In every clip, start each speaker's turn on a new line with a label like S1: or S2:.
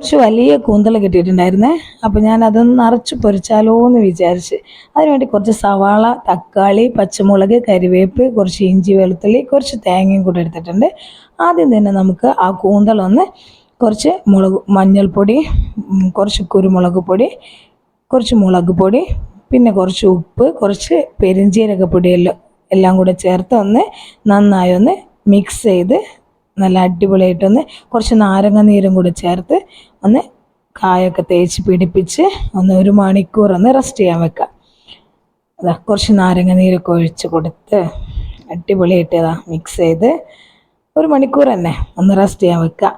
S1: കുറച്ച് വലിയ കൂന്തൽ കിട്ടിയിട്ടുണ്ടായിരുന്നേ. അപ്പോൾ ഞാൻ അത് നിറച്ച് പൊരിച്ചാലോ എന്ന് വിചാരിച്ച്. അതിനുവേണ്ടി കുറച്ച് സവാള തക്കാളി പച്ചമുളക് കരിവേപ്പ് കുറച്ച് ഇഞ്ചി വെളുത്തുള്ളി കുറച്ച് തേങ്ങയും കൂടെ എടുത്തിട്ടുണ്ട്. ആദ്യം തന്നെ നമുക്ക് ആ കൂന്തലൊന്ന് കുറച്ച് മുളക് മഞ്ഞൾപ്പൊടി കുറച്ച് കുരുമുളക് പൊടി കുറച്ച് മുളക് പൊടി പിന്നെ കുറച്ച് ഉപ്പ് കുറച്ച് പെരിഞ്ജീരകപ്പൊടി എല്ലാം എല്ലാം കൂടെ ചേർത്ത് ഒന്ന് നന്നായി ഒന്ന് മിക്സ് ചെയ്ത് നല്ല അടിപൊളിയായിട്ടൊന്ന് കുറച്ച് നാരങ്ങ നീരും കൂടി ചേർത്ത് ഒന്ന് കായൊക്കെ തേച്ച് പിടിപ്പിച്ച് ഒന്ന് ഒരു മണിക്കൂർ ഒന്ന് റെസ്റ്റ് ചെയ്യാൻ വെക്കാം. അതാ കുറച്ച് നാരങ്ങ നീരൊക്കെ ഒഴിച്ച് കൊടുത്ത് അടിപൊളിയായിട്ട് അതാ മിക്സ് ചെയ്ത് ഒരു മണിക്കൂർ തന്നെ ഒന്ന് റെസ്റ്റ് ചെയ്യാൻ വെക്കാം.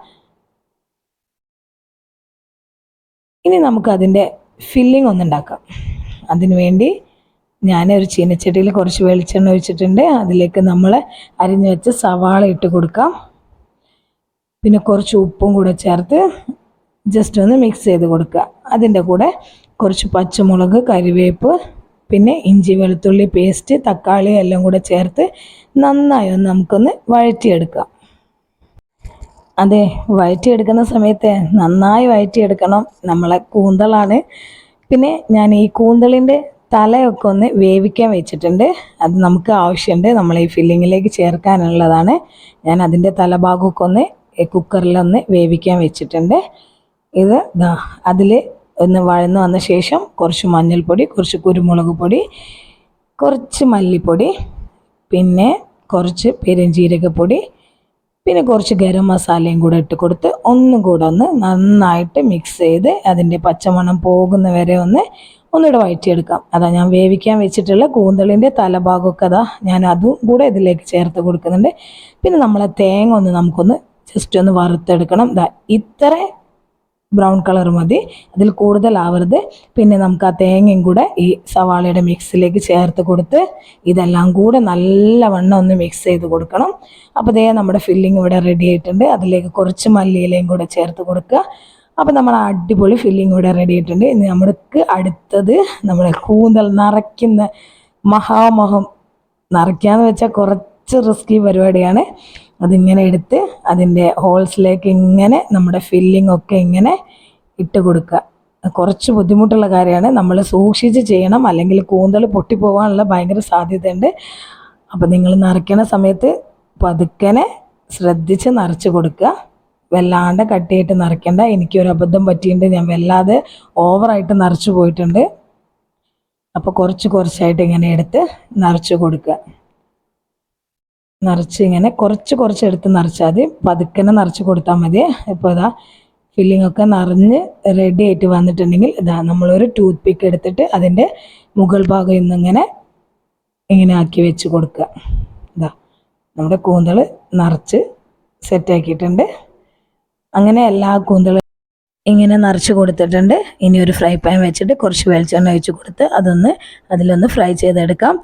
S1: ഇനി നമുക്ക് അതിന്റെ ഫില്ലിംഗ് ഒന്ന് ഉണ്ടാക്കാം. അതിനു വേണ്ടി ഞാൻ ഒരു ചീനച്ചട്ടിയിൽ കുറച്ച് വെളിച്ചെണ്ണ ഒഴിച്ചിട്ടുണ്ട്. അതിലേക്ക് നമ്മൾ അരിഞ്ഞു വെച്ച് സവാള ഇട്ട് കൊടുക്കാം. പിന്നെ കുറച്ച് ഉപ്പും കൂടെ ചേർത്ത് ജസ്റ്റ് ഒന്ന് മിക്സ് ചെയ്ത് കൊടുക്കുക. അതിന്റെ കൂടെ കുറച്ച് പച്ചമുളക് കരിവേപ്പ് പിന്നെ ഇഞ്ചി വെളുത്തുള്ളി പേസ്റ്റ് തക്കാളി എല്ലാം കൂടെ ചേർത്ത് നന്നായി ഒന്ന് നമുക്കൊന്ന് വഴറ്റിയെടുക്കാം. അതെ വഴറ്റിയെടുക്കുന്ന സമയത്ത് നന്നായി വഴറ്റിയെടുക്കണം. നമ്മളെ കൂന്തളാണ്. പിന്നെ ഞാൻ ഈ കൂന്തളിന്റെ തലയൊക്കെ ഒന്ന് വേവിക്കാൻ വെച്ചിട്ടുണ്ട്. അത് നമുക്ക് ആവശ്യമുണ്ട്. നമ്മൾ ഈ ഫില്ലിങ്ങിലേക്ക് ചേർക്കാനുള്ളതാണ്. ഞാൻ അതിന്റെ തലഭാഗമൊക്കെ ഒന്ന് കുക്കറിലൊന്ന് വേവിക്കാൻ വെച്ചിട്ടുണ്ട്. ഇത് അതിൽ ഒന്ന് വഴന്ന് വന്ന ശേഷം കുറച്ച് മഞ്ഞൾപ്പൊടി കുറച്ച് കുരുമുളക് പൊടി കുറച്ച് മല്ലിപ്പൊടി പിന്നെ കുറച്ച് പെരുംജീരകപ്പൊടി പിന്നെ കുറച്ച് ഗരം മസാലയും കൂടെ ഇട്ട് കൊടുത്ത് ഒന്നും കൂടെ ഒന്ന് നന്നായിട്ട് മിക്സ് ചെയ്ത് അതിന്റെ പച്ചമണം പോകുന്ന വരെ ഒന്ന് ഒന്നുകൂടെ വഴറ്റിയെടുക്കാം. അതാ ഞാൻ വേവിക്കാൻ വെച്ചിട്ടുള്ള കൂന്തളിന്റെ തലഭാഗമൊക്കെ അതാ ഞാൻ അതും കൂടെ ഇതിലേക്ക് ചേർത്ത് കൊടുക്കുന്നുണ്ട്. പിന്നെ നമ്മളെ തേങ്ങ ഒന്ന് നമുക്കൊന്ന് ജസ്റ്റ് ഒന്ന് വറുത്തെടുക്കണം. ഇത്ര ബ്രൗൺ കളർ മതി. അതിൽ കൂടുതലാവരുത്. പിന്നെ നമുക്ക് ആ തേങ്ങയും കൂടെ ഈ സവാളയുടെ മിക്സിലേക്ക് ചേർത്ത് കൊടുത്ത് ഇതെല്ലാം കൂടെ നല്ലവണ്ണം ഒന്ന് മിക്സ് ചെയ്ത് കൊടുക്കണം. അപ്പോൾ ദേ നമ്മുടെ ഫില്ലിംഗ് ഇവിടെ റെഡി ആയിട്ടുണ്ട്. അതിലേക്ക് കുറച്ച് മല്ലിയിലയും കൂടെ ചേർത്ത് കൊടുക്കുക. അപ്പോൾ നമ്മൾ അടിപൊളി ഫില്ലിംഗ് ഇവിടെ റെഡി ആയിട്ടുണ്ട്. ഇനി നമ്മൾക്ക് അടുത്തത് നമ്മുടെ കൂന്തൽ നിറയ്ക്കുന്ന മഹാമഹം. നിറയ്ക്കുക എന്ന് വെച്ചാൽ കുറച്ച് റിസ്കി പരിപാടിയാണ്. അതിങ്ങനെ എടുത്ത് അതിന്റെ ഹോൾസിലേക്ക് ഇങ്ങനെ നമ്മുടെ ഫില്ലിംഗ് ഒക്കെ ഇങ്ങനെ ഇട്ട് കൊടുക്കുക. കുറച്ച് ബുദ്ധിമുട്ടുള്ള കാര്യമാണ്. നമ്മൾ സൂക്ഷിച്ച് ചെയ്യണം. അല്ലെങ്കിൽ കൂന്തൽ പൊട്ടിപ്പോകാനുള്ള ഭയങ്കര സാധ്യതയുണ്ട്. അപ്പോൾ നിങ്ങൾ നിറയ്ക്കണ സമയത്ത് പതുക്കനെ ശ്രദ്ധിച്ച് നിറച്ച് കൊടുക്കുക. വല്ലാണ്ട് കട്ടിയായിട്ട് നിറയ്ക്കേണ്ട. എനിക്കൊരു അബദ്ധം പറ്റിയിട്ടുണ്ട്. ഞാൻ വല്ലാതെ ഓവറായിട്ട് നിറച്ച് പോയിട്ടുണ്ട്. അപ്പോൾ കുറച്ച് കുറച്ചായിട്ട് ഇങ്ങനെ എടുത്ത് നിറച്ച് കൊടുക്കുക. നിറച്ച് ഇങ്ങനെ കുറച്ച് കുറച്ച് എടുത്ത് നിറച്ചാൽ മതി. പതുക്കനെ നിറച്ച് കൊടുത്താൽ മതി. ഇപ്പോൾ ഇതാ ഫില്ലിംഗ് ഒക്കെ നിറഞ്ഞ് റെഡി ആയിട്ട് വന്നിട്ടുണ്ടെങ്കിൽ ഇതാ നമ്മളൊരു ടൂത്ത് പിക്ക് എടുത്തിട്ട് അതിന്റെ മുകൾ ഭാഗം ഇന്നിങ്ങനെ ഇങ്ങനെ ആക്കി വെച്ച് കൊടുക്കുക. ഇതാ നമ്മുടെ കൂന്തൾ നിറച്ച് സെറ്റാക്കിയിട്ടുണ്ട് അങ്ങനെ എല്ലാ കൂന്തളും ഇങ്ങനെ നിറച്ച് കൊടുത്തിട്ടുണ്ട്. ഇനി ഒരു ഫ്രൈ പാൻ വെച്ചിട്ട് കുറച്ച് വെളിച്ചെണ്ണ ഒഴിച്ച് കൊടുത്ത് അതൊന്ന് അതിലൊന്ന് ഫ്രൈ ചെയ്തെടുക്കാം.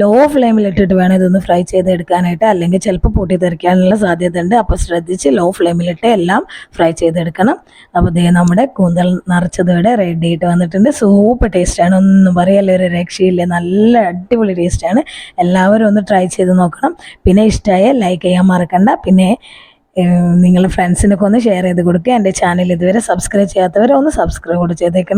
S1: ലോ ഫ്ലെയിമിൽ ഇട്ടിട്ട് വേണം ഇതൊന്ന് ഫ്രൈ ചെയ്തെടുക്കാനായിട്ട്. അല്ലെങ്കിൽ ചിലപ്പോൾ പൊട്ടി തെറിക്കാനുള്ള സാധ്യത ഉണ്ട് അപ്പോൾ ശ്രദ്ധിച്ച് ലോ ഫ്ലെയിമിലിട്ട് എല്ലാം ഫ്രൈ ചെയ്തെടുക്കണം. അപ്പോൾ ദേ നമ്മുടെ കൂന്തൽ നിറച്ചത് ഇവിടെ റെഡി ആയിട്ട് വന്നിട്ടുണ്ട്. സൂപ്പർ ടേസ്റ്റാണ് ഒന്നും പറയല്ല ഒരു രക്ഷയില്ല. നല്ല അടിപൊളി ടേസ്റ്റാണ് എല്ലാവരും ഒന്ന് ട്രൈ ചെയ്ത് നോക്കണം. പിന്നെ ഇഷ്ടമായ ലൈക്ക് ചെയ്യാൻ മറക്കണ്ട. പിന്നെ നിങ്ങളുടെ ഫ്രണ്ട്സിനൊക്കെ ഒന്ന് ഷെയർ ചെയ്ത് കൊടുക്കുക എന്റെ ചാനൽ ഇതുവരെ സബ്സ്ക്രൈബ് ചെയ്യാത്തവരെ ഒന്ന് സബ്സ്ക്രൈബ് കൂടെ ചെയ്തേക്കണേ.